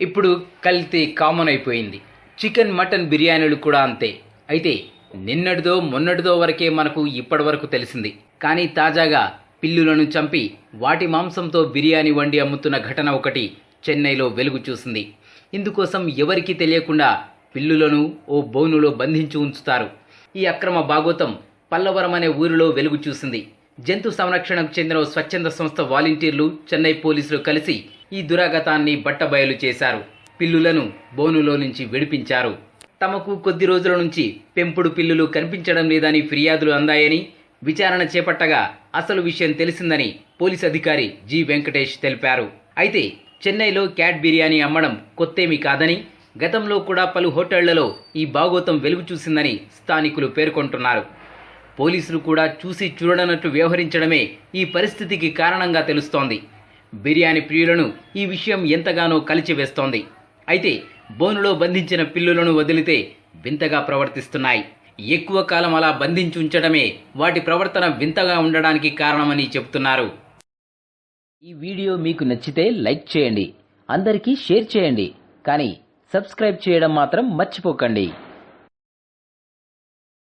ఇప్పుడు కల్తీ కామన్ అయిపోయింది. చికెన్ మటన్ బిర్యానీలు కూడా అంతే. అయితే నిన్నటిదో మొన్నటిదో వరకే మనకు ఇప్పటి వరకు తెలిసింది. కానీ తాజాగా పిల్లులను చంపి వాటి మాంసంతో బిర్యానీ వండి అమ్ముతున్న ఘటన ఒకటి చెన్నైలో వెలుగు చూసింది. ఇందుకోసం ఎవరికీ తెలియకుండా పిల్లులను ఓ బౌనులో బంధించి ఉంచుతారు. ఈ అక్రమ భాగోతం పల్లవరం అనే ఊరిలో వెలుగు చూసింది. జంతు సంరక్షణకు చెందిన స్వచ్ఛంద సంస్థ వాలంటీర్లు చెన్నై పోలీసులు కలిసి ఈ దురాగతాన్ని బట్టబయలు చేశారు. పిల్లులను బోనులో నుంచి విడిపించారు. తమకు కొద్ది రోజుల నుంచి పెంపుడు పిల్లులు కనిపించడం లేదని ఫిర్యాదులు అందాయని విచారణ చేపట్టగా అసలు విషయం తెలిసిందని పోలీస్ అధికారి జి. వెంకటేష్ తెలిపారు. అయితే చెన్నైలో క్యాట్ బిర్యానీ అమ్మడం కొత్తేమీ కాదని గతంలో కూడా పలు హోటళ్ళలో ఈ భాగోతం వెలుగు చూసిందని స్థానికులు పేర్కొంటున్నారు. పోలీసులు కూడా చూసి చూడనట్టు వ్యవహరించడమే ఈ పరిస్థితికి కారణంగా తెలుస్తోంది. బిర్యానీ ప్రియులను ఈ విషయం ఎంతగానో కలిచివేస్తోంది అయితే బోనులో బంధించిన పిల్లులను వదిలితే వింతగా ప్రవర్తిస్తున్నాయి. ఎక్కువ కాలం అలా బంధించి ఉంచడమే వాటి ప్రవర్తన వింతగా ఉండడానికి కారణమని చెబుతున్నారు ఈ వీడియో మీకు నచ్చితే లైక్ చేయండి. అందరికీ షేర్ చేయండి. కానీ సబ్స్క్రైబ్ చేయడం మాత్రం మర్చిపోకండి.